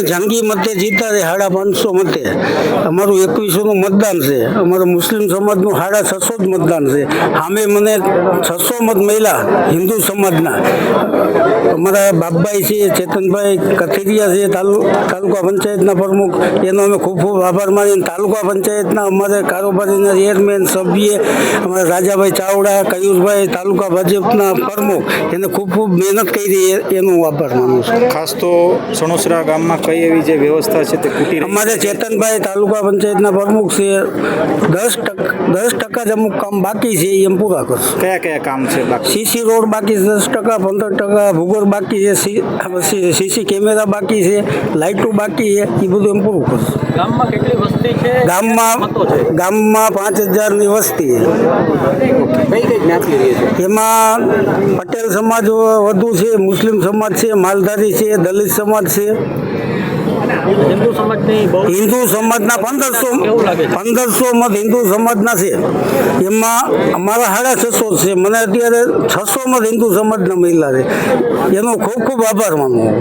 જંગી મતે જીતા છે સાડા પાંચસો મતે. અમારું એકવીસોનું મતદાન છે. અમારું મુસ્લિમ સમાજનું સાડા છસો જ મતદાન છે. સામે મને છસો મત મળ્યા હિન્દુ સમાજના. અમારા બાપભાઈ છે ચેતનભાઈ કથિરિયા છે તાલુ તાલુકા પંચાયતના પ્રમુખ. એનો અમે ખૂબ ખૂબ આભાર માનીને તાલુકા પંચાયતના અમારે કારોબારીના ચેરમેન સભ્ય અમારા રાજાભાઈ ચાવડા કયુરભાઈ તાલુકા ભાજપના પ્રમુખ. એને ખૂબ ખૂબ મહેનત કરી એનો હું આભાર માનું છું. ખાસ તો સણોસરા ગામમાં કઈ એવી જે વ્યવસ્થા છે તે ખૂટી અમારે ચેતનભાઈ તાલુકા પંચાયતના પ્રમુખ છે. દસ ટકા દસ ટકા જ અમુક કામ બાકી છે એમ પૂરા કરશે. કયા કયા કામ છે બાકી? સીસી રોડ બાકી દસ ટકા પંદર ટકા ભૂગોળ બાકી છે સીસી કેમેરા બાકી છે લાઇટો બાકી છે એ બધું એમ પૂરું કરશે. ગામમાં કેટલી વસ્તી છે? ગામમાં ગામમાં પાંચ હજારની વસ્તી છે. એમાં પટેલ સમાજ વધુ છે મુસ્લિમ સમાજ છે માલધારી છે દલિત સમાજ છે. હિન્દુ સમાજની પંદરસો પંદરસો મત હિન્દુ સમાજના છે. એમાં અમારા સાડા છસો છે. મને અત્યારે છસો મત હિન્દુ સમાજના મહિલા છે. એનો ખૂબ ખૂબ આભાર માનું છું